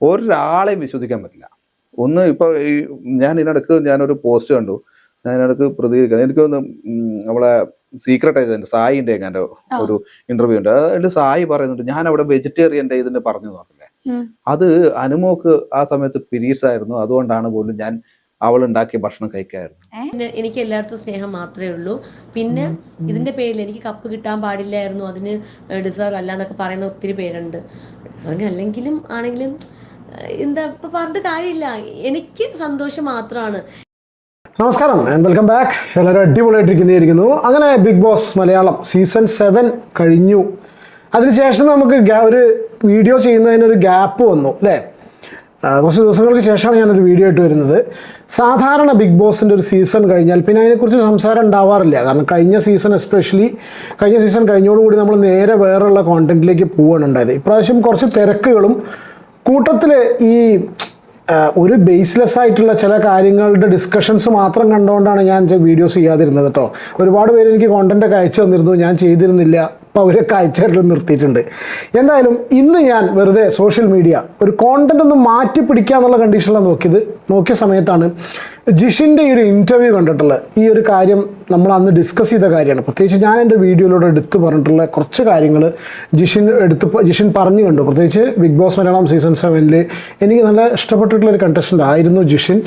ഒരാളെയും വിശ്വസിക്കാൻ പറ്റില്ല. ഒന്ന് ഇപ്പൊ ഈ ഞാൻ ഇതിനിടക്ക് ഞാനൊരു പോസ്റ്റ് കണ്ടു. ഞാൻ ഇതിനിടക്ക് പ്രതികരിക്കണം എനിക്ക് തോന്നുന്നു നമ്മളെ സീക്രട്ട് ഏജന്റ് സായിന്റെ എങ്ങാന്റെ ഒരു ഇന്റർവ്യൂ ഉണ്ട്. അതിൽ സായി പറയുന്നുണ്ട് ഞാൻ അവിടെ വെജിറ്റേറിയന്റെ ഇതിന് പറഞ്ഞു പറഞ്ഞില്ലേ അത് അനുമോക്ക് ആ സമയത്ത് പീരീഡ്സ് ആയിരുന്നു. അതുകൊണ്ടാണ് പോലും ഞാൻ അവൾ ഉണ്ടാക്കിയ ഭക്ഷണം കഴിക്കായിരുന്നു. പിന്നെ എനിക്ക് എല്ലായിടത്തും സ്നേഹം മാത്രമേ ഉള്ളൂ. പിന്നെ ഇതിന്റെ പേരിൽ എനിക്ക് കപ്പ് കിട്ടാൻ പാടില്ലായിരുന്നു. അതിന് ഡിസേർവ് അല്ല എന്നൊക്കെ പറയുന്ന ഒത്തിരി പേരുണ്ട്. ഡിസേർവിങ് അല്ലെങ്കിലും ആണെങ്കിലും എന്താ ഇപ്പൊ പറഞ്ഞിട്ട് കാര്യമില്ല. എനിക്ക് സന്തോഷം മാത്രമാണ്. നമസ്കാരം ആൻഡ് വെൽക്കം ബാക്ക് എല്ലാവരും അടിപൊളിയായിട്ടിരിക്കുന്നതായിരിക്കുന്നു. അങ്ങനെ Bigg Boss Malayalam season seven കഴിഞ്ഞു. അതിനുശേഷം നമുക്ക് ഒരു വീഡിയോ ചെയ്യുന്നതിനൊരു ഗ്യാപ്പ് വന്നു അല്ലേ? കുറച്ച് ദിവസങ്ങൾക്ക് ശേഷമാണ് ഞാനൊരു വീഡിയോ ഇട്ട് വരുന്നത്. സാധാരണ ബിഗ് ബോസിന്റെ ഒരു സീസൺ കഴിഞ്ഞാൽ പിന്നെ അതിനെക്കുറിച്ച് സംസാരം ഉണ്ടാവാറില്ല. കാരണം കഴിഞ്ഞ സീസൺ എസ്പെഷ്യലി കഴിഞ്ഞ സീസൺ കഴിഞ്ഞോടുകൂടി നമ്മൾ നേരെ വേറെയുള്ള കോണ്ടന്റിലേക്ക് പോവുകയാണ് ഉണ്ടായത്. ഇപ്രാവശ്യം കുറച്ച് തിരക്കുകളും കൂട്ടത്തിൽ ഈ ഒരു ബേസ്ലെസ് ആയിട്ടുള്ള ചില കാര്യങ്ങളുടെ ഡിസ്കഷൻസ് മാത്രം കണ്ടുകൊണ്ടാണ് ഞാൻ വീഡിയോസ് ചെയ്യാതിരുന്നത് കേട്ടോ ഒരുപാട് പേര് എനിക്ക് കോണ്ടന്റ് ഒക്കെ അയച്ചു തന്നിരുന്നു. ഞാൻ ചെയ്തിരുന്നില്ല. അപ്പോൾ അവരൊക്കെ അയച്ചാലും നിർത്തിയിട്ടുണ്ട്. എന്തായാലും ഇന്ന് ഞാൻ വെറുതെ സോഷ്യൽ മീഡിയ ഒരു കോണ്ടന്റ് ഒന്ന് മാറ്റി പിടിക്കുക എന്നുള്ള കണ്ടീഷനിലാണ് നോക്കിയത്. നോക്കിയ സമയത്താണ് ജിഷിന്റെ ഈ ഒരു ഇന്റർവ്യൂ കണ്ടിട്ടുള്ള ഈ ഒരു കാര്യം നമ്മൾ അന്ന് ഡിസ്കസ് ചെയ്ത കാര്യമാണ്. പ്രത്യേകിച്ച് ഞാൻ എന്റെ വീഡിയോയിലൂടെ എടുത്ത് പറഞ്ഞിട്ടുള്ള കുറച്ച് കാര്യങ്ങൾ ജിഷിൻ എടുത്ത് ജിഷിൻ പറഞ്ഞു കണ്ടു. പ്രത്യേകിച്ച് ബിഗ് ബോസ് മലയാളം സീസൺ സെവനിൽ എനിക്ക് നല്ല ഇഷ്ടപ്പെട്ടിട്ടുള്ള ഒരു കണ്ടസ്റ്റന്റ് ആയിരുന്നു ജിഷിൻ.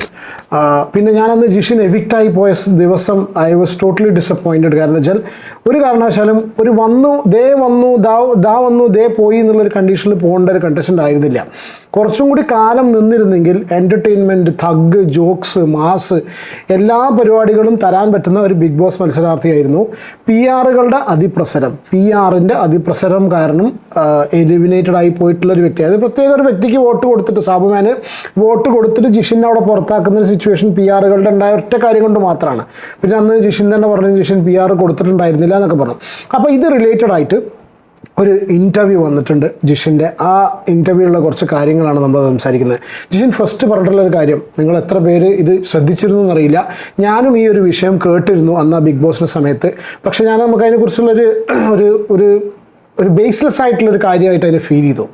പിന്നെ ഞാനന്ന് ജിഷിൻ എവിക്റ്റായി പോയ ദിവസം ഐ വാസ് ടോട്ടലി ഡിസപ്പോയിന്റഡ് കാരണം വെച്ചാൽ ഒരു കാരണവശാലും ഒരു വന്നു ദേ വന്നു ദാ ദാ വന്നു ദേ പോയി എന്നുള്ളൊരു കണ്ടീഷനിൽ പോകേണ്ട ഒരു കണ്ടസ്റ്റന്റ് ആയിരുന്നില്ല. കുറച്ചും കൂടി കാലം നിന്നിരുന്നെങ്കിൽ എന്റർടൈൻമെന്റ് തഗ് ജോക്സ് മാസ് എല്ലാ പരിപാടികളും തരാൻ പറ്റുന്ന ഒരു ബിഗ് ബോസ് മത്സരാർത്ഥിയായിരുന്നു. പി ആറുകളുടെ അതിപ്രസരം. പി ആറിന്റെ അതിപ്രസരം കാരണം എലിമിനേറ്റഡ് ആയി പോയിട്ടുള്ള ഒരു വ്യക്തി. അതായത് പ്രത്യേക ഒരു വ്യക്തിക്ക് വോട്ട് കൊടുത്തിട്ട് സാബുമാന് വോട്ട് കൊടുത്തിട്ട് ജിഷിനെ അവിടെ പുറത്താക്കുന്ന ഒരു സിറ്റുവേഷൻ പി ആറുകളുടെ ഉണ്ടായ ഒറ്റ കാര്യം കൊണ്ട് മാത്രമാണ്. പിന്നെ അന്ന് ജിഷിൻ തന്നെ പറഞ്ഞു ജിഷിൻ പി ആർ കൊടുത്തിട്ടുണ്ടായിരുന്നില്ല എന്നൊക്കെ പറഞ്ഞു. അപ്പോൾ ഇത് റിലേറ്റഡ് ആയിട്ട് ഒരു ഇന്റർവ്യൂ വന്നിട്ടുണ്ട് ജിഷിന്റെ ആ ഇന്റർവ്യൂവിലുള്ള കുറച്ച് കാര്യങ്ങളാണ് നമ്മൾ സംസാരിക്കുന്നത്. ജിഷിൻ ഫസ്റ്റ് പറഞ്ഞിട്ടുള്ള ഒരു കാര്യം നിങ്ങൾ എത്ര പേര് ഇത് ശ്രദ്ധിച്ചിരുന്നു എന്നറിയില്ല. ഞാനും ഈ ഒരു വിഷയം കേട്ടിരുന്നു അന്ന് ആ ബിഗ് ബോസിന്റെ സമയത്ത്. പക്ഷേ ഞാൻ നമുക്ക് അതിനെക്കുറിച്ചുള്ളൊരു ഒരു ഒരു ഒരു ബേസ്ലെസ് ആയിട്ടുള്ള ഒരു കാര്യമായിട്ട് അതിനെ ഫീൽ ചെയ്തു.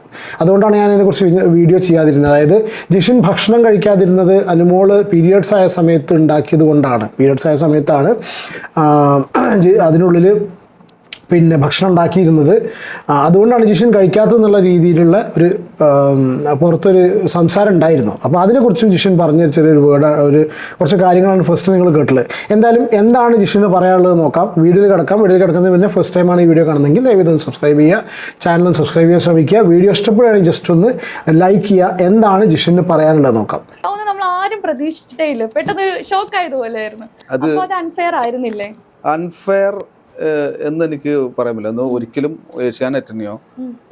അതുകൊണ്ടാണ് ഞാൻ അതിനെക്കുറിച്ച് വീഡിയോ ചെയ്യാതിരുന്നത്. അതായത് ജിഷിൻ ഭക്ഷണം കഴിക്കാതിരുന്നത് അനുമോൾ പീരിയഡ്സ് ആയ സമയത്ത് ഉണ്ടാക്കിയത് കൊണ്ടാണ്. പീരിയഡ്സ് ആയ സമയത്താണ് അതിനുള്ളിൽ പിന്നെ ഭക്ഷണം ഉണ്ടാക്കിയിരുന്നത് അതുകൊണ്ടാണ് ജിഷൻ കഴിക്കാത്തതെന്നുള്ള രീതിയിലുള്ള ഒരു പുറത്തൊരു സംസാരം ഉണ്ടായിരുന്നു. അപ്പോൾ അതിനെക്കുറിച്ചും ജിഷൻ പറഞ്ഞ ചെറിയൊരു വേർഡ് ഒരു കുറച്ച് കാര്യങ്ങളാണ് ഫസ്റ്റ് നിങ്ങൾ കേട്ടുള്ളത് എന്തായാലും എന്താണ് ജിഷിന് പറയാനുള്ളത് നോക്കാം. വീഡിയോയിൽ കിടക്കാം. വീഡിയോയിൽ കിടക്കുന്നതിന് പിന്നെ ഫസ്റ്റ് ടൈമാണ് ഈ വീഡിയോ കാണുന്നെങ്കിൽ ദയവ് ഒന്ന് സബ്സ്ക്രൈബ് ചെയ്യുക. ചാനലും സബ്സ്ക്രൈബ് ചെയ്യാൻ ശ്രമിക്കുക. വീഡിയോ ഇഷ്ടപ്പെടുകയാണെങ്കിൽ ജസ്റ്റ് ഒന്ന് ലൈക്ക് ചെയ്യുക. എന്താണ് ജിഷിന് പറയാനുള്ളത് നോക്കാം. നമ്മൾ ആരും പ്രതീക്ഷിച്ചിട്ടേ ഇല്ല. പെട്ടെന്ന് ഷോക്ക് ആയതുപോലെ ആയിരുന്നു അത് അൺഫെയർ ആയിരുന്നില്ലേ? അൺഫെയർ എന്ന് എനിക്ക് പറയാൻ പറ്റില്ല. എന്ന് ഒരിക്കലും ഏഷ്യാനെറ്റിനെയോ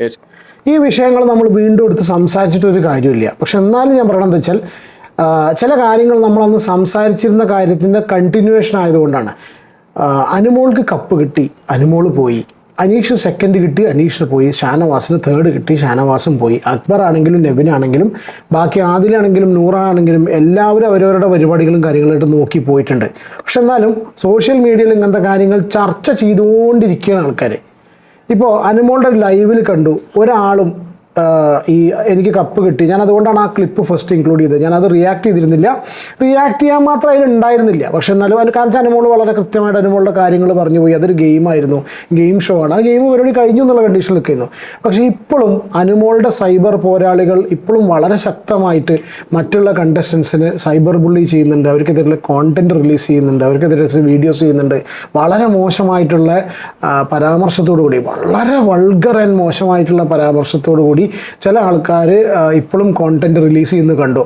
അറ്റനിയോ ഈ വിഷയങ്ങൾ നമ്മൾ വീണ്ടും എടുത്ത് സംസാരിച്ചിട്ട് ഒരു കാര്യമില്ല. പക്ഷെ എന്നാലും ഞാൻ പറയണത് വെച്ചാൽ ചില കാര്യങ്ങൾ നമ്മൾ അന്ന് സംസാരിച്ചിരുന്ന കാര്യത്തിന്റെ കണ്ടിന്യൂവേഷൻ ആയതുകൊണ്ടാണ്. അനുമോൾക്ക് കപ്പ് കിട്ടി അനുമോൾ പോയി. അനീഷ് സെക്കൻഡ് കിട്ടി അനീഷ് പോയി. ഷാനവാസിന് തേർഡ് കിട്ടി ഷാനവാസും പോയി. അക്ബർ ആണെങ്കിലും നെവിൻ ആണെങ്കിലും ബാക്കി ആദിലാണെങ്കിലും നൂറാണെങ്കിലും എല്ലാവരും അവരവരുടെ പരിപാടികളും കാര്യങ്ങളായിട്ട് നോക്കി പോയിട്ടുണ്ട്. പക്ഷെ എന്നാലും സോഷ്യൽ മീഡിയയിൽ ഇങ്ങനത്തെ കാര്യങ്ങൾ ചർച്ച ചെയ്തുകൊണ്ടിരിക്കുകയാണ് ആൾക്കാർ ഇപ്പോൾ അനുമോളുടെ ലൈവിൽ കണ്ടു ഒരാളും ഈ എനിക്ക് കപ്പ് കിട്ടി. ഞാൻ അതുകൊണ്ടാണ് ആ ക്ലിപ്പ് ഫസ്റ്റ് ഇൻക്ലൂഡ് ചെയ്തത്. ഞാൻ അത് റിയാക്ട് ചെയ്തിരുന്നില്ല. റിയാക്ട് ചെയ്യാൻ മാത്രം അതിൽ ഉണ്ടായിരുന്നില്ല. പക്ഷെ എന്നാലും അതിന് കാരണം അനുമോൾ വളരെ കൃത്യമായിട്ട് അനുമോളുടെ കാര്യങ്ങൾ പറഞ്ഞു പോയി. അതൊരു ഗെയിമായിരുന്നു ഗെയിം ഷോ ആണ്. ആ ഗെയിം പരിപാടി കഴിഞ്ഞു എന്നുള്ള കണ്ടീഷനിൽ നിൽക്കുന്നു പക്ഷേ ഇപ്പോഴും അനുമോളുടെ സൈബർ പോരാളികൾ ഇപ്പോഴും വളരെ ശക്തമായിട്ട് മറ്റുള്ള കണ്ടസ്റ്റൻസിന് സൈബർ ബുള്ളി ചെയ്യുന്നുണ്ട്. അവർക്കെതിരെ കോണ്ടന്റ് റിലീസ് ചെയ്യുന്നുണ്ട്. അവർക്കെതിരെ വീഡിയോസ് ചെയ്യുന്നുണ്ട്. വളരെ മോശമായിട്ടുള്ള പരാമർശത്തോടു കൂടി വളരെ വൾഗർ ആൻഡ് മോശമായിട്ടുള്ള പരാമർശത്തോടു കൂടി ചില ആൾക്കാർ ഇപ്പോഴും കോണ്ടന്റ് റിലീസ് ചെയ്യുന്നത് കണ്ടു.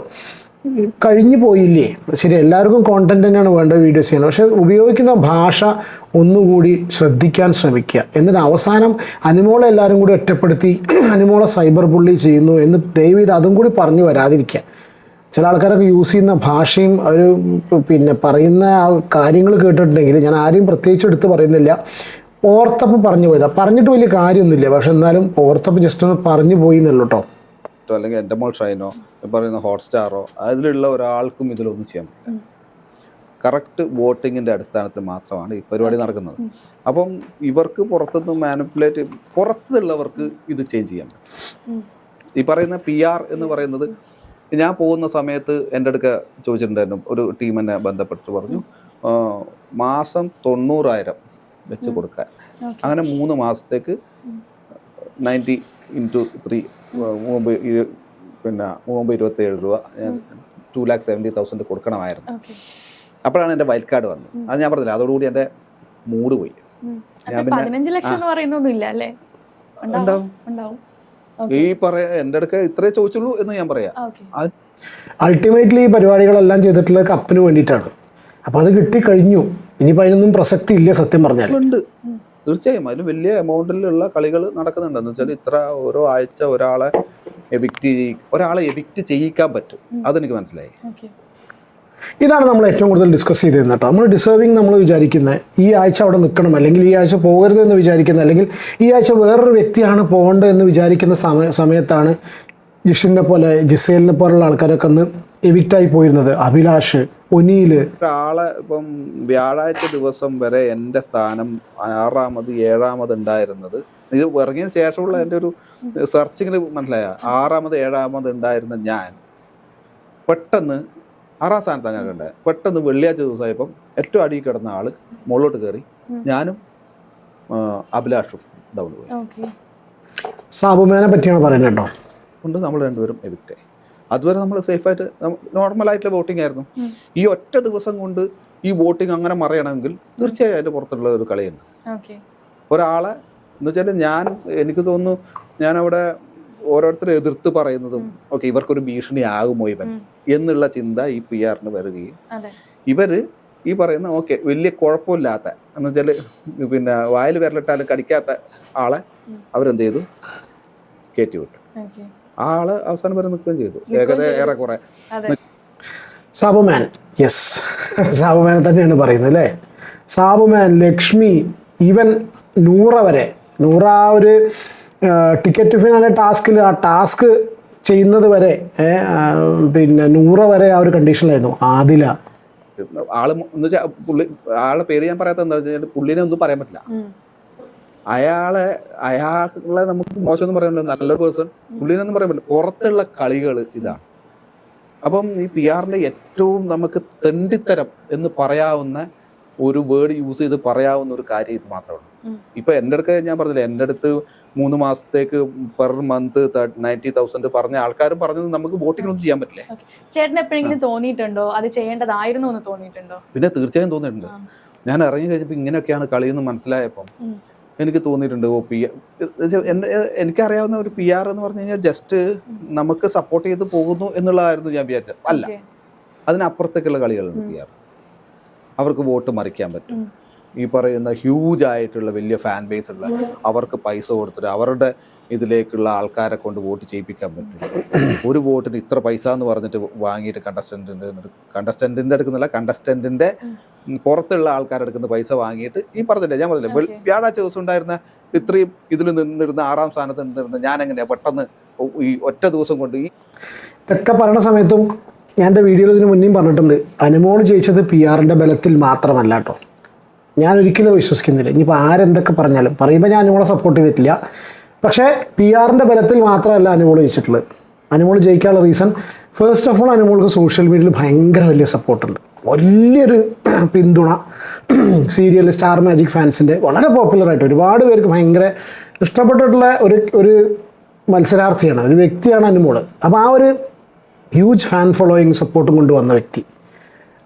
കഴിഞ്ഞു പോയില്ലേ? ശരി എല്ലാവർക്കും കോണ്ടന്റ് തന്നെയാണ് വേണ്ടത് വീഡിയോസ് ചെയ്യണം പക്ഷേ ഉപയോഗിക്കുന്ന ഭാഷ ഒന്നുകൂടി ശ്രദ്ധിക്കാൻ ശ്രമിക്കുക. എന്നിട്ട് അവസാനം അനുമോളെ എല്ലാവരും കൂടി ഒറ്റപ്പെടുത്തി അനുമോളെ സൈബർ ബുള്ളി ചെയ്യുന്നു എന്ന് ദയവ് അതും കൂടി പറഞ്ഞു വരാതിരിക്കുക. ചില ആൾക്കാരൊക്കെ യൂസ് ചെയ്യുന്ന ഭാഷയും അവർ പിന്നെ പറയുന്ന കാര്യങ്ങൾ കേട്ടിട്ടുണ്ടെങ്കിൽ ഞാൻ ആരെയും പ്രത്യേകിച്ച് എടുത്ത് പറയുന്നില്ല. ഓർത്തപ്പോൾ പറഞ്ഞു പോയതാ. പറഞ്ഞിട്ട് വലിയ കാര്യമൊന്നുമില്ല. പക്ഷെ എന്നാലും ഓർത്തപ്പ് ജസ്റ്റ് ഒന്ന് പറഞ്ഞു പോയി എന്നുള്ളൂ കേട്ടോ അല്ലെങ്കിൽ എന്റെ മോൾ ഷൈനോ പറയുന്ന ഹോട്ട്സ്റ്റാറോ അതിലുള്ള ഒരാൾക്കും ഇതിലൊന്നും ചെയ്യാൻ പറ്റില്ല. കറക്റ്റ് വോട്ടിങ്ങിന്റെ അടിസ്ഥാനത്തിൽ മാത്രമാണ് ഈ പരിപാടി നടക്കുന്നത്. അപ്പം ഇവർക്ക് പുറത്തുനിന്ന് മാനിപ്പുലേറ്റ് പുറത്തുള്ളവർക്ക് ഇത് ചേഞ്ച് ചെയ്യാൻ പറ്റും. ഈ പറയുന്ന പി ആർ എന്ന് പറയുന്നത് ഞാൻ പോകുന്ന സമയത്ത് എന്റെ അടുക്ക ചോദിച്ചിട്ടുണ്ടായിരുന്നു. ഒരു ടീം എന്നെ ബന്ധപ്പെട്ട് പറഞ്ഞു മാസം തൊണ്ണൂറായിരം വെച്ച് കൊടുക്കാൻ അങ്ങനെ മൂന്ന് മാസത്തേക്ക് നയന്റി ഇന്റു ത്രീ മുമ്പ് ഈ- പിന്നെ മുമ്പ് ഇരുപത്തേഴ് രൂപ ഞാൻ ടു ലാക്ക് സെവന്റി തൗസൻഡ് കൊടുക്കണമായിരുന്നു. അപ്പോഴാണ് എന്റെ വൈൽഡ് കാർഡ് വന്നത്. അത് ഞാൻ പറഞ്ഞില്ല അതോടുകൂടി എന്റെ മൂഡ് പോയി. ഞാൻ പിന്നെ ഉണ്ടാവും ഈ പറയാ എന്റെ അടുക്ക ഇത്രേ ചോദിച്ചുള്ളൂ എന്ന് ഞാൻ പറയാം. ഓക്കെ. അൾട്ടിമേറ്റ്ലി ഈ പരിപാടികളെല്ലാം ചെയ്തിട്ടുള്ളത് കപ്പിന് വേണ്ടിയിട്ടാണ്. അപ്പോൾ അത് കിട്ടിക്കഴിഞ്ഞു. ഇനിയിപ്പോൾ അതിനൊന്നും പ്രസക്തി ഇല്ല സത്യം പറഞ്ഞാൽ ഉണ്ട്. തീർച്ചയായും അതിന് വലിയ എമൗണ്ടിലുള്ള കളികൾ നടക്കുന്നുണ്ട്. എന്ന് വെച്ചാൽ ഇത്ര ഓരോ ആഴ്ച ഒരാളെ എവിക്റ്റ് ഒരാളെ എവിക്റ്റ് ചെയ്യിക്കാൻ പറ്റും. അതെനിക്ക് മനസ്സിലായി. ഓക്കെ. ഇതാണ് നമ്മൾ ഏറ്റവും കൂടുതൽ ഡിസ്കസ് ചെയ്തിരുന്നത് കേട്ടോ. നമ്മൾ ഡിസേർവിങ് നമ്മൾ വിചാരിക്കുന്നത് ഈ ആഴ്ച അവിടെ നിൽക്കണം അല്ലെങ്കിൽ ഈ ആഴ്ച പോകരുത് എന്ന് വിചാരിക്കുന്നത് അല്ലെങ്കിൽ ഈ ആഴ്ച വേറൊരു വ്യക്തിയാണ് പോകേണ്ടത് എന്ന് വിചാരിക്കുന്ന സമയ സമയത്താണ് ജിഷിനെ പോലെ ജിസേലിനെ പോലുള്ള ആൾക്കാരൊക്കെ ഒന്ന് എവിക്റ്റായി പോയിരുന്നത്. അഭിലാഷ് ഒനീൽ ഒരാളെ ഇപ്പം വ്യാഴാഴ്ച ദിവസം വരെ എന്റെ സ്ഥാനം ആറാമത് ഏഴാമത് ഉണ്ടായിരുന്നത്. ഇത് ഇറങ്ങിയതിന് ശേഷമുള്ള എന്റെ ഒരു സെർച്ചിങ്ങിൽ മനസ്സിലായ ആറാമത് ഏഴാമത് ഉണ്ടായിരുന്ന ഞാൻ പെട്ടെന്ന് ആറാം സ്ഥാനത്ത് അങ്ങനെ ഉണ്ടായത് പെട്ടെന്ന് വെള്ളിയാഴ്ച ദിവസമായപ്പം ഏറ്റവും അടിയിൽ കിടന്ന ആൾ മുകളിലോട്ട് കയറി ഞാനും അഭിലാഷും ഡൗൺ പോയി. ഓക്കെ. സാബുമേനെ പറ്റിയാണ് പറയുന്നത് കേട്ടോ. കൊണ്ട് നമ്മൾ രണ്ടുപേരും എവിക്റ്റായി അതുവരെ നമ്മൾ സേഫായിട്ട് നോർമൽ ആയിട്ടുള്ള വോട്ടിംഗ് ആയിരുന്നു. ഈ ഒറ്റ ദിവസം കൊണ്ട് ഈ വോട്ടിംഗ് അങ്ങനെ മറയണമെങ്കിൽ തീർച്ചയായും അതിന്റെ പുറത്തുള്ള ഒരു കളിയുണ്ട്. ഒരാളെ എന്ന് വെച്ചാൽ ഞാൻ എനിക്ക് തോന്നുന്നു ഞാൻ അവിടെ ഓരോരുത്തരെ എതിർത്ത് പറയുന്നതും ഓക്കെ ഇവർക്കൊരു ഭീഷണി ആകുമോ ഇവൻ എന്നുള്ള ചിന്ത ഈ പി ആറിന് വരികയും ഇവർ ഈ പറയുന്ന ഓക്കെ വലിയ കുഴപ്പമില്ലാത്ത എന്ന് വെച്ചാൽ പിന്നെ വായിൽ വിരലിട്ടാലും കടിക്കാത്ത ആളെ അവരെന്ത് ചെയ്തു? കയറ്റി വിട്ടു. ആ ആൾ അവസാനം വരെ നിൽക്കുകയും ചെയ്തു. ഏകദേശം ഏറെക്കുറെ. സാബുമാൻ യെസ് സാബുമാനെ തന്നെയാണ് പറയുന്നത് അല്ലേ? സാബുമാൻ ലക്ഷ്മി ഈവൻ നൂറ വരെ. നൂറ ആ ഒരു ടിക്കറ്റ് ഫിനാലെ ടാസ്കിൽ ആ ടാസ്ക് ചെയ്യുന്നത് വരെ പിന്നെ നൂറ വരെ ആ ഒരു കണ്ടീഷനിലായിരുന്നു ആദില. ആൾ എന്ന് വെച്ചാൽ പുള്ളി ആളെ പേര് ഞാൻ പറയാത്ത എന്താ വെച്ചാൽ പുള്ളിനെ ഒന്നും പറയാൻ പറ്റില്ല. അയാളെ അയാളെ നമുക്ക് മോശം എന്ന് പറയാൻ പറ്റില്ല. നല്ല പേഴ്സൺ പുള്ളിനൊന്നും പറയാൻ പറ്റില്ല. പുറത്തുള്ള കളികൾ ഇതാണ്. അപ്പം ഈ പി ആറിന്റെ ഏറ്റവും നമുക്ക് തെണ്ടിത്തരം എന്ന് പറയാവുന്ന ഒരു വേർഡ് യൂസ് ചെയ്ത് പറയാവുന്ന ഒരു കാര്യം ഇത് മാത്രമേ ഉള്ളൂ. ഇപ്പൊ എന്റെ അടുത്ത് ഞാൻ പറഞ്ഞില്ലേ എന്റെ അടുത്ത് മൂന്ന് മാസത്തേക്ക് പെർ മന്ത് നയന്റി തൗസൻഡ് പറഞ്ഞ ആൾക്കാരും പറഞ്ഞത് നമുക്ക് വോട്ടിംഗ് ഒന്നും ചെയ്യാൻ പറ്റില്ലേ? ചേട്ടൻ എപ്പോഴെങ്കിലും തോന്നിയിട്ടുണ്ടോ? അത് ചെയ്യേണ്ടതായിരുന്നു എന്ന് തോന്നിയിട്ടുണ്ടോ? പിന്നെ തീർച്ചയായും തോന്നിയിട്ടുണ്ട്. ഞാൻ ഇറങ്ങി കഴിഞ്ഞപ്പോൾ ഇങ്ങനെയൊക്കെയാണ് കളിയെന്ന് മനസ്സിലായപ്പം. എനിക്ക് തോന്നിയിട്ടുണ്ട്. ഓ പി എന്റെ എനിക്കറിയാവുന്ന ഒരു പി ആർ എന്ന് പറഞ്ഞു കഴിഞ്ഞാൽ ജസ്റ്റ് നമുക്ക് സപ്പോർട്ട് ചെയ്ത് പോകുന്നു എന്നുള്ളതായിരുന്നു ഞാൻ വിചാരിച്ചത്. അല്ല. അതിനപ്പുറത്തേക്കുള്ള കളികളുണ്ട് പി ആർ. അവർക്ക് വോട്ട് മറിക്കാൻ പറ്റും. ഈ പറയുന്ന ഹ്യൂജ് ആയിട്ടുള്ള വലിയ ഫാൻ ബേസ് ഉള്ള അവർക്ക് പൈസ കൊടുത്തിട്ട് അവരുടെ ഇതിലേക്കുള്ള ആൾക്കാരെ കൊണ്ട് വോട്ട് ചെയ്യിപ്പിക്കാൻ പറ്റും ഒരു വോട്ടിന് ഇത്ര പൈസ എന്ന് പറഞ്ഞിട്ട് വാങ്ങിയിട്ട് കണ്ടസ്റ്റന്റിന്റെ കണ്ടസ്റ്റന്റിന്റെ എടുക്കുന്നില്ല കണ്ടസ്റ്റന്റിന്റെ പുറത്തുള്ള ആൾക്കാരെടുക്കുന്ന പൈസ വാങ്ങിയിട്ട് ഈ പറഞ്ഞില്ലേ ഞാൻ പറഞ്ഞില്ല വ്യാഴാഴ്ച ദിവസം ഉണ്ടായിരുന്ന ഇത്രയും ഇതിൽ നിന്നിരുന്ന ആറാം സ്ഥാനത്ത് നിന്നിരുന്ന ഞാൻ എങ്ങനെയാ പെട്ടെന്ന് ഈ ഒറ്റ ദിവസം കൊണ്ട് ഈ ഇതൊക്കെ പറയുന്ന സമയത്തും ഞാൻ എന്റെ വീഡിയോയിൽ ഇതിന് മുന്നേയും പറഞ്ഞിട്ടുണ്ട്. അനുമോൾ ജയിച്ചത് പി ആറിന്റെ ബലത്തിൽ മാത്രമല്ല കേട്ടോ. ഞാൻ ഒരിക്കലും വിശ്വസിക്കുന്നില്ല. ഇനിയിപ്പോൾ ആരെന്തൊക്കെ പറഞ്ഞാലും പറയുമ്പോൾ ഞാൻ അനുമോളെ സപ്പോർട്ട് ചെയ്തിട്ടില്ല. പക്ഷേ പി ആറിന്റെ ബലത്തിൽ മാത്രമല്ല അനുമോൾ ജയിച്ചിട്ടുള്ളത്. അനുമോൾ ജയിക്കാനുള്ള റീസൺ ഫസ്റ്റ് ഓഫ് ഓൾ അനുമോൾക്ക് സോഷ്യൽ മീഡിയയിൽ ഭയങ്കര വലിയ സപ്പോർട്ടുണ്ട് വലിയൊരു പിന്തുണ. സീരിയൽ സ്റ്റാർ മാജിക് ഫാൻസിന്റെ വളരെ പോപ്പുലറായിട്ട് ഒരുപാട് പേർക്ക് ഭയങ്കര ഇഷ്ടപ്പെട്ടിട്ടുള്ള ഒരു ഒരു മത്സരാർത്ഥിയാണ് ഒരു വ്യക്തിയാണ് അനുമോൾ. അപ്പോൾ ആ ഒരു ഹ്യൂജ് ഫാൻ ഫോളോയിങ് സപ്പോർട്ടും കൊണ്ടുവന്ന വ്യക്തി.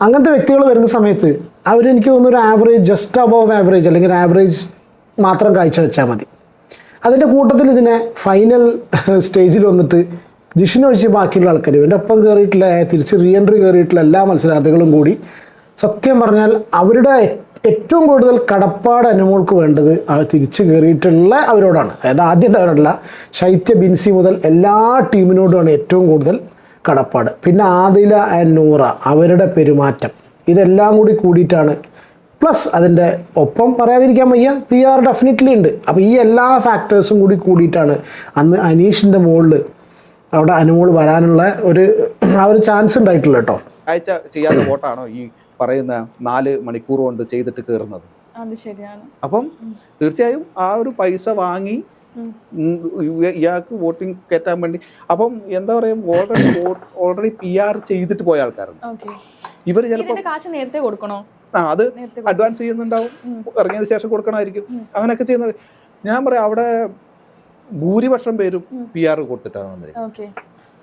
അങ്ങനത്തെ വ്യക്തികൾ വരുന്ന സമയത്ത് അവരെനിക്ക് തോന്നുന്നു ഒരു ആവറേജ് ജസ്റ്റ് അബോവ് ആവറേജ് അല്ലെങ്കിൽ ആവറേജ് മാത്രം കാഴ്ച വെച്ചാൽ മതി. അതിന്റെ കൂട്ടത്തിൽ ഇതിനെ ഫൈനൽ സ്റ്റേജിൽ വന്നിട്ട് ജിഷിനൊഴിച്ച് ബാക്കിയുള്ള ആൾക്കാർ ഇവന്റെ ഒപ്പം കയറിയിട്ടുള്ള തിരിച്ച് റീ എൻട്രി കയറിയിട്ടുള്ള എല്ലാ മത്സരാർത്ഥികളും കൂടി സത്യം പറഞ്ഞാൽ അവരുടെ ഏറ്റവും കൂടുതൽ കടപ്പാട് അനുമോൾക്ക് വേണ്ടത് അവർ തിരിച്ച് കയറിയിട്ടുള്ള അവരോടാണ്. അതായത് ആദ്യം അവരോടല്ല ശൈത്യ ബിൻസി മുതൽ എല്ലാ ടീമിനോടുമാണ് ഏറ്റവും കൂടുതൽ കടപ്പാട്. പിന്നെ ആദില ആൻഡ് നൂറ അവരുടെ പെരുമാറ്റം. ഇതെല്ലാം കൂടി കൂടിയിട്ടാണ് പ്ലസ് അതിന്റെ ഒപ്പം പറയാതിരിക്കാൻ വയ്യ പി ആർ ഡെഫിനറ്റ്ലി ഉണ്ട്. അപ്പോൾ ഈ എല്ലാ ഫാക്ടേഴ്സും കൂടി കൂടിയിട്ടാണ് അന്ന് അനീഷിന്റെ മുകളിൽ അവിടെ അനുമോൾ വരാനുള്ള ഒരു ആ ഒരു ചാൻസ് ഉണ്ടായിട്ടില്ല കേട്ടോ. ആഴ്ച ചെയ്യാത്ത വോട്ടാണോ ഈ പറയുന്ന നാല് മണിക്കൂർ കൊണ്ട് ചെയ്തിട്ട് കയറുന്നത് അപ്പം തീർച്ചയായും ആ ഒരു പൈസ വാങ്ങി ഇയാൾക്ക് വോട്ടിംഗ് കയറ്റാൻ വേണ്ടി. അപ്പം എന്താ പറയാ ഓൾറെഡി ഓൾറെഡി പി ആർ ചെയ്തിട്ട് പോയ ആൾക്കാരുണ്ട്. ഓക്കെ ഇവർ ചിലപ്പോൾ കാശ് നേരത്തെ കൊടുക്കണോ? ആ അത് അഡ്വാൻസ് ചെയ്യുന്നുണ്ടാവും. ഇറങ്ങിയതിന് ശേഷം കൊടുക്കണമായിരിക്കും. അങ്ങനെയൊക്കെ ചെയ്യുന്നത് ഞാൻ പറയാം അവിടെ ഭൂരിപക്ഷം പേരും പി ആർ കൊടുത്തിട്ടാണ് വന്നിരിക്കുന്നത്.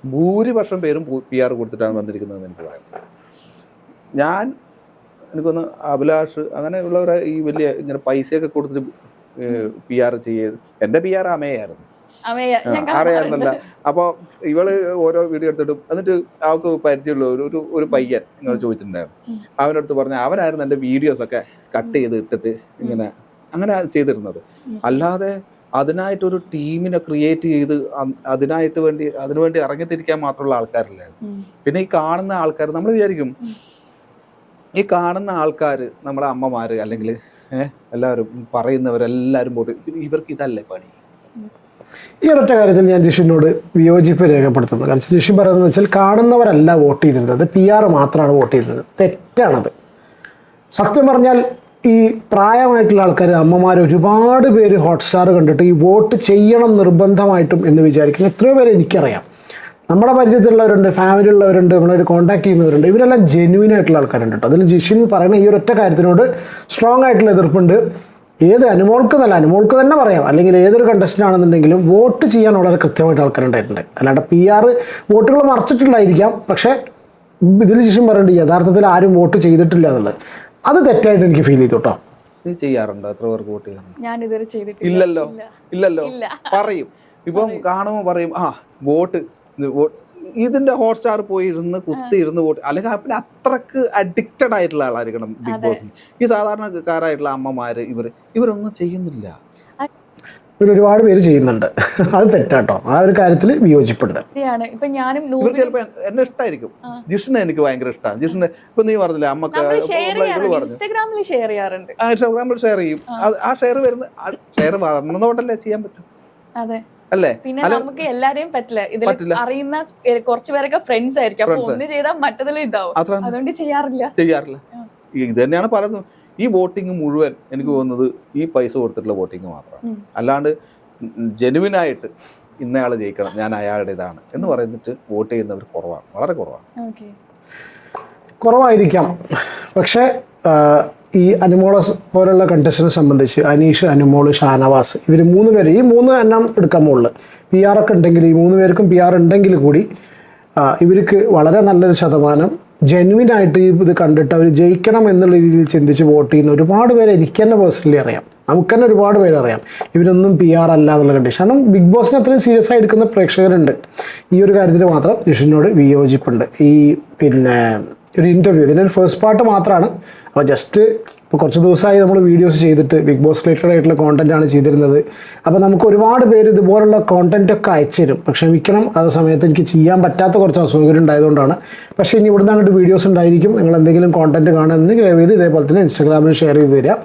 ഭൂരിപക്ഷം പേരും പി ആർ കൊടുത്തിട്ടാണ് വന്നിരിക്കുന്നത് എനിക്ക് പറയാം ഞാൻ എനിക്കൊന്ന് അഭിലാഷ് അങ്ങനെയുള്ളവരെ ഈ വലിയ ഇങ്ങനെ പൈസയൊക്കെ കൊടുത്തിട്ട് പി ആർ ചെയ്ത് എന്റെ പി ആർ അമയായിരുന്നു. അറിയാമെന്നല്ല അപ്പോൾ ഇവൾ ഓരോ വീഡിയോ എടുത്തിട്ടും എന്നിട്ട് അവൾക്ക് പരിചയമുള്ള ഒരു ഒരു പയ്യൻ ഇങ്ങനെ ചോദിച്ചിട്ടുണ്ടായിരുന്നു. അവന്റെ അടുത്ത് പറഞ്ഞ അവനായിരുന്നു എന്റെ വീഡിയോസ് ഒക്കെ കട്ട് ചെയ്ത് ഇട്ടിട്ട് ഇങ്ങനെ അങ്ങനെ ചെയ്തിരുന്നത്. അല്ലാതെ അതിനായിട്ടൊരു ടീമിനെ ക്രിയേറ്റ് ചെയ്ത് അതിനായിട്ട് വേണ്ടി അതിനു വേണ്ടി ഇറങ്ങിത്തിരിക്കാൻ മാത്രമുള്ള ആൾക്കാരില്ലായിരുന്നു. പിന്നെ ഈ കാണുന്ന ആൾക്കാർ നമ്മൾ വിചാരിക്കും ഈ കാണുന്ന ആൾക്കാർ നമ്മളെ അമ്മമാര് അല്ലെങ്കിൽ ഏഹ് എല്ലാവരും പറയുന്നവരെല്ലാവരും പോയിട്ട് ഇവർക്ക് ഇതല്ലേ പണി? ഈ ഒരൊറ്റ കാര്യത്തിൽ ഞാൻ ജിഷിനോട് വിയോജിപ്പ് രേഖപ്പെടുത്തുന്നു. കാരണം ജിഷു പറയുന്നത് വെച്ചാൽ കാണുന്നവരല്ല വോട്ട് ചെയ്തിരുന്നത്. പി ആർ മാത്രമാണ് വോട്ട് ചെയ്തത് തെറ്റാണത്. സത്യം പറഞ്ഞാൽ ഈ പ്രായമായിട്ടുള്ള ആൾക്കാർ അമ്മമാർ ഒരുപാട് പേര് ഹോട്ട്സ്റ്റാർ കണ്ടിട്ട് ഈ വോട്ട് ചെയ്യണം നിർബന്ധമായിട്ടും എന്ന് വിചാരിക്കുന്ന എത്രയോ പേര് എനിക്കറിയാം. നമ്മുടെ പരിചയത്തിലുള്ളവരുണ്ട് ഫാമിലി ഉള്ളവരുണ്ട് നമ്മളൊരു കോൺടാക്ട് ചെയ്യുന്നവരുണ്ട്. ഇവരെല്ലാം ജെന്യൂൻ ആയിട്ടുള്ള ആൾക്കാരുണ്ട് കേട്ടോ. അതിൽ ജിഷിൻ പറയുന്ന ഈ ഒരൊറ്റ കാര്യത്തിനോട് സ്ട്രോങ് ആയിട്ടുള്ള എതിർപ്പുണ്ട്. ഏത് അനുമോൾക്ക് നല്ല അനുമോൾക്ക് തന്നെ പറയാം. അല്ലെങ്കിൽ ഏതൊരു കണ്ടസ്റ്റന്റ് ആണെന്നുണ്ടെങ്കിലും വോട്ട് ചെയ്യാൻ വളരെ കൃത്യമായിട്ട് ആൾക്കാരുണ്ടായിട്ടുണ്ട്. അല്ലാണ്ട് പി ആർ വോട്ടുകൾ മറച്ചിട്ടുണ്ടായിരിക്കാം. പക്ഷേ ഇതിന് ശേഷം പറയേണ്ടത് യഥാർത്ഥത്തിൽ ആരും വോട്ട് ചെയ്തിട്ടില്ല എന്നുള്ളത്. അത് തെറ്റായിട്ട് എനിക്ക് ഫീൽ ചെയ്തു കേട്ടോ. നീ ചെയ്യാറുണ്ടോ? എത്ര പേർക്ക് വോട്ട് ചെയ്യാറുണ്ട് ഞാൻ ഇതുവരെ ചെയ്തിട്ടില്ല. ഇല്ലല്ലോ. ഇല്ലല്ലോ. പറയും. ഇപ്പം കാണുമ്പോൾ പറയും ആ വോട്ട് വോട്ട് ഇതിന്റെ ഹോട്ട്സ്റ്റാർ പോയി ഇരുന്ന് കുത്തി ഇരുന്ന് പോട്ട് അല്ലെങ്കിൽ പിന്നെ അത്രയ്ക്ക് അഡിക്റ്റഡ് ആയിട്ടുള്ള ആളായിരിക്കണം ബിഗ് ബോസ് ഈ സാധാരണക്കാരായിട്ടുള്ള അമ്മമാര് ഇവർ ഇവരൊന്നും ചെയ്യുന്നില്ല. ഇവർ ഒരുപാട് പേര് ചെയ്യുന്നുണ്ട്. അത് തെറ്റാട്ടോ. ആ ഒരു കാര്യത്തിൽ വിയോജിപ്പുണ്ട്. ചിലപ്പോ എന്നെ ഇഷ്ടമായിരിക്കും ജിഷിനെ എനിക്ക് ഭയങ്കര ഇഷ്ടമാണ് ജിഷിനെ ഇപ്പൊ നീ പറഞ്ഞില്ലേ അമ്മയ്ക്ക് ഇൻസ്റ്റാഗ്രാമിൽ ഷെയർ ചെയ്യാറുണ്ട്. ആ ഇൻസ്റ്റാഗ്രാമിൽ ഷെയർ ചെയ്യും. ആ. ഷെയർ വരുന്ന ഷെയർ വന്നതുകൊണ്ടല്ലേ ചെയ്യാൻ പറ്റും. അതെ. അല്ലേ? പിന്നെ നമുക്ക് എല്ലാരെയും പറ്റില്ല. ഇതിൽ അറിയുന്ന കുറച്ചു കുറച്ച് പേരൊക്കെ ഫ്രണ്ട്സ് ആയിരിക്കും. അപ്പൊ. ഒന്ന് ചെയ്താൽ മറ്റതിലും ഇതാവും. അതുകൊണ്ട് ചെയ്യാറില്ല. ചെയ്യാറില്ല. ഇത് തന്നെയാണ് പലതും. ഈ വോട്ടിംഗ് മുഴുവൻ എനിക്ക് തോന്നുന്നത് ഈ പൈസ കൊടുത്തിട്ടുള്ള വോട്ടിംഗ് മാത്രമാണ്. അല്ലാണ്ട് ജെനുവിനായിട്ട് ഇന്നയാൾ ജയിക്കണം ഞാൻ അയാളുടെ ഇതാണ് എന്ന് പറയുന്നിട്ട് വോട്ട് ചെയ്യുന്നവർ കുറവാണ്. വളരെ കുറവാണ്. ഓക്കെ. കുറവായിരിക്കാം. പക്ഷേ ഈ അനുമോളസ് പോലുള്ള കണ്ടസ്റ്റനെ സംബന്ധിച്ച് അനീഷ് അനുമോൾ ഷാനവാസ് ഇവർ മൂന്ന് പേര് ഈ മൂന്ന് എണ്ണം എടുക്കാൻ മുകളിൽ പി ആർ ഒക്കെ ഉണ്ടെങ്കിൽ ഈ മൂന്ന് പേർക്കും പി ആർ ഉണ്ടെങ്കിൽ കൂടി ഇവർക്ക് വളരെ നല്ലൊരു ശതമാനം ജെന്വിൻ ആയിട്ട് ഇത് കണ്ടിട്ട് അവർ ജയിക്കണം എന്നുള്ള രീതിയിൽ ചിന്തിച്ച് വോട്ട് ചെയ്യുന്ന ഒരുപാട് പേരെ എനിക്ക് തന്നെ പേഴ്സണലി അറിയാം. നമുക്ക് തന്നെ ഒരുപാട് പേര് അറിയാം. ഇവരൊന്നും പി ആർ അല്ല എന്നുള്ള കണ്ടീഷൻ കാരണം ബിഗ് ബോസിനെ അത്രയും സീരിയസ് ആയി എടുക്കുന്ന പ്രേക്ഷകരുണ്ട്. ഈ ഒരു കാര്യത്തിൽ മാത്രം ജിഷിനോട് വിയോജിപ്പുണ്ട്. ഈ പിന്നെ ഒരു ഇന്റർവ്യൂ ഇതിന്റെ ഒരു ഫസ്റ്റ് പാർട്ട് മാത്രമാണ് അപ്പോൾ ജസ്റ്റ് ഇപ്പോൾ കുറച്ച് ദിവസമായി നമ്മൾ വീഡിയോസ് ചെയ്തിട്ട് ബിഗ് ബോസ് റിലേറ്റഡ് ആയിട്ടുള്ള കോണ്ടന്റ് ആണ് ചെയ്തിരുന്നത്. അപ്പോൾ നമുക്ക് ഒരുപാട് പേര് ഇതുപോലുള്ള കോണ്ടന്റൊക്കെ ഒക്കെ അയച്ചു തരും പക്ഷേ ക്ഷമിക്കണം ആ സമയത്ത് എനിക്ക് ചെയ്യാൻ പറ്റാത്ത കുറച്ച് അസൗകര്യം ഉണ്ടായതുകൊണ്ടാണ്. പക്ഷേ ഇനി ഇവിടുന്ന് അങ്ങോട്ട് വീഡിയോസ് ഉണ്ടായിരിക്കും. നിങ്ങൾ എന്തെങ്കിലും കോണ്ടന്റ് കാണുന്നെങ്കിൽ ദയവ് ചെയ്ത് ഇതേപോലെ തന്നെ ഇൻസ്റ്റാഗ്രാമിൽ ഷെയർ ചെയ്ത് തരിക.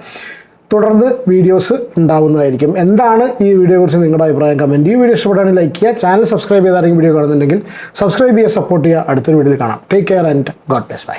തുടർന്ന് വീഡിയോസ് ഉണ്ടാവുന്നതായിരിക്കും. എന്താണ് ഈ വീഡിയോയെക്കുറിച്ച് നിങ്ങളുടെ അഭിപ്രായം? കമന്റ് ഈ വീഡിയോ ഇഷ്ടപ്പെട്ടാണെങ്കിൽ ലൈക്ക് ചെയ്യുക. ചാനൽ സബ്സ്ക്രൈബ് ചെയ്താരെങ്കിലും വീഡിയോ കാണുന്നുണ്ടെങ്കിൽ സബ്സ്ക്രൈബ് ചെയ്യുക സപ്പോർട്ട് ചെയ്യുക. അടുത്തൊരു വീഡിയോയിൽ കാണാം. Take care and God bless bye